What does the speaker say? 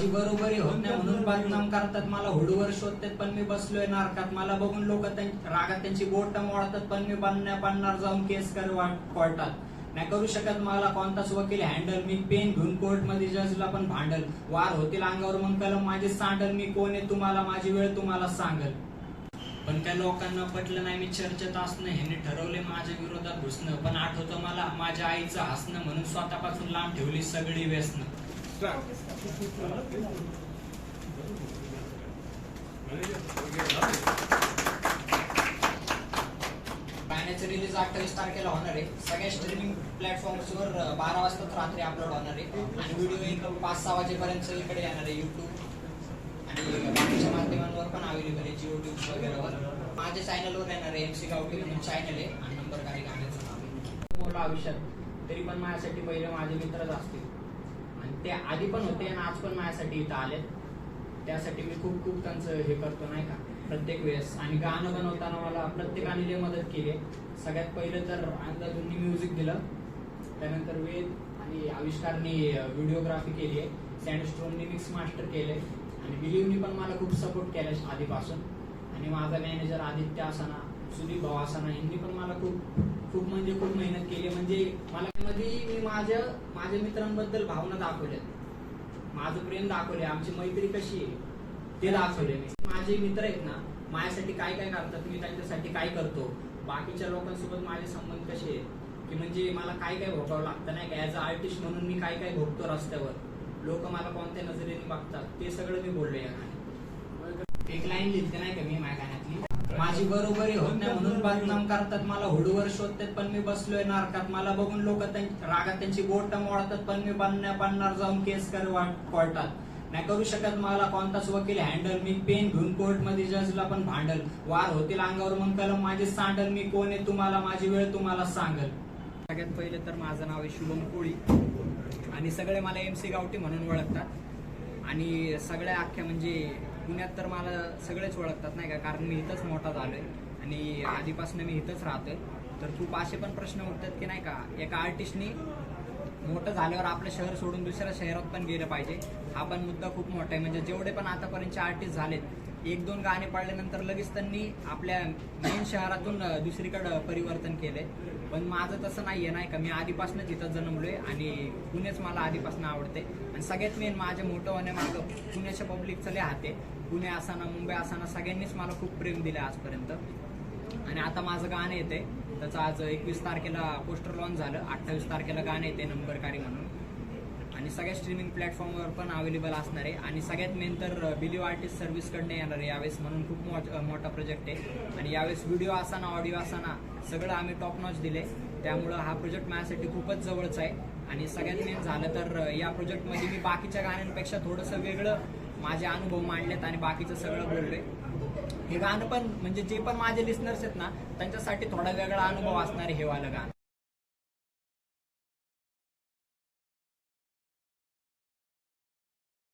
माझी बरोबरी होत नाही म्हणून बदनाम करतात मला हुडूवर शोधतात पण मी बसलोय नारकात. मला बघून लोक रागात त्यांची बोट मोडतात पण मी बनण्या बनणार जाऊन केस कर कोर्टात. नाही करू शकत मला कोणताच वकील हँडल मी पेन घेऊन कोर्टमध्ये जजला पण भांडल. वार होतील अंगावर मग कलम. माझे सांडल मी कोण आहे तुम्हाला? माझी वेळ तुम्हाला सांगल. पण त्या लोकांना पटलं नाही मी चर्चेत असणं. ह्याने ठरवले माझ्या विरोधात घुसणं. पण आठवतं मला माझ्या आईचं हसणं म्हणून स्वतःपासून लांब ठेवली सगळी व्यसनं. गाण्याचं रिलीज अठ्ठावीस तारखेला होणार आहे. सगळ्या स्ट्रीमिंग प्लॅटफॉर्म्सवर बारा वाजता रात्री अपलोड होणार आहे. आणि व्हिडिओ एक पाच सहा वाजेपर्यंत इकडे येणार आहे युट्यूब आणि बाकीच्या माध्यमांवर पण अवेलेबल आहे जिओ ट्यूब्स वगैरेवर माझ्या चॅनलवर येणार आहे एम सी गावठी म्हणून चॅनल आहे. आणि नंबर काही गाण्याचं नाव आहे. आयुष्यात. तरी पण माझ्यासाठी पहिले माझे मित्रच असतील. ते आधी पण होते आणि आज पण माझ्यासाठी इथं आले त्यासाठी मी खूप खूप त्यांचं हे करतो नाही का? प्रत्येक वेळेस. आणि गाणं बनवताना मला प्रत्येकाने लय मदत केली. आहे. सगळ्यात पहिलं तर अंदाजूंनी म्युझिक दिलं. त्यानंतर वेद आणि आविष्कारने व्हिडिओग्राफी केली आहे. सँडस्टोननी मिक्स मास्टर केले. आणि बिलीवनी पण मला खूप सपोर्ट केला आधीपासून. आणि माझा मॅनेजर आदित्य असाना सुदीप भाऊ असाना यांनी पण मला खूप खूप म्हणजे खूप मेहनत केली. म्हणजे मला मध्ये मी माझ्या माझ्या मित्रांबद्दल भावना दाखवल्यात. माझं प्रेम दाखवले आमची मैत्री कशी आहे ते दाखवले मी. माझे मित्र आहेत ना माझ्यासाठी काय काय करतात मी त्यांच्यासाठी काय करतो बाकीच्या लोकांसोबत माझे संबंध कसे आहेत की म्हणजे मला काय काय भोगावं लागतं नाही का? ॲज अ आर्टिस्ट म्हणून मी काय काय भोगतो रस्त्यावर. लोक मला कोणत्या नजरेने बघतात ते सगळं मी बोललो या गाण्यात. एक लाईन लिहिते नाही का मी माझ्या गाण्यातली? माझी बरोबरी होत नाही म्हणून बदनाम करतात मला हुडवर शोधतात पण मी बसलोय नारकात. मला बघून लोक रागात त्यांची बोट मोडतात पण मी बनण्या बनणार जाऊन केस कर वाट- कोर्टात. नाही करू शकत मला कोणताच वकील. हँडल मी पेन घेऊन कोर्टमध्ये जजला पण भांडल. वार होतील अंगावर मग कलम. माझे सांडल मी कोण आहे तुम्हाला? माझी वेळ तुम्हाला सांगल. सगळ्यात पहिले तर माझं नाव आहे शुभम कोळी. आणि सगळे मला एम सी गावठी म्हणून ओळखतात. आणि सगळ्या अख्ख्या म्हणजे पुण्यात तर मला सगळेच ओळखतात नाही का? कारण मी इथंच मोठा झालोय आणि आधीपासून मी इथंच राहतोय. तर खूप असे पण प्रश्न उठतात की नाही का एका आर्टिस्टनी मोठं झाल्यावर आपलं शहर सोडून दुसऱ्या शहरात पण गेलं पाहिजे. हा पण मुद्दा खूप मोठा आहे. म्हणजे जेवढे पण आतापर्यंतचे आर्टिस्ट झालेत एक दोन गाणे पाडल्यानंतर लगेच त्यांनी आपल्या मेन शहरातून दुसरीकडं परिवर्तन केले पण माझं तसं नाही आहे नाही का? मी आधीपासूनच तिथं जन्मलोय आणि पुणेच मला आधीपासून आवडते आणि सगळ्यात मेन माझं मोठं होण्यामागं पुण्याच्या पब्लिकचं लय हाते पुणे असाना मुंबई असाना सगळ्यांनीच मला खूप प्रेम दिलं आजपर्यंत. आणि आता माझं गाणं येते त्याचं आज एकवीस तारखेला पोस्टर लॉन्च झालं. अठ्ठावीस तारखेला गाणं येते नंबरकारी म्हणून. आणि सगळ्या स्ट्रीमिंग प्लॅटफॉर्मवर पण अवेलेबल असणार आहे. आणि सगळ्यात मेन तर बिलिओ आर्टिस्ट सर्व्हिसकडनं येणार आहे यावेळेस म्हणून खूप मोठा प्रोजेक्ट आहे. आणि यावेळेस व्हिडिओ असाना ऑडिओ असाना सगळं आम्ही टॉप नॉच दिले त्यामुळं हा प्रोजेक्ट माझ्यासाठी खूपच जवळचा आहे. आणि सगळ्यात मेन झालं तर या प्रोजेक्टमध्ये मी बाकीच्या गाण्यांपेक्षा थोडंसं वेगळं माझे अनुभव मांडलेत आणि बाकीचं सगळं बोललोय. हे गाणं पण म्हणजे जे पण माझे लिस्नर्स आहेत ना त्यांच्यासाठी थोडा वेगळा अनुभव असणार हे वालं गाणं.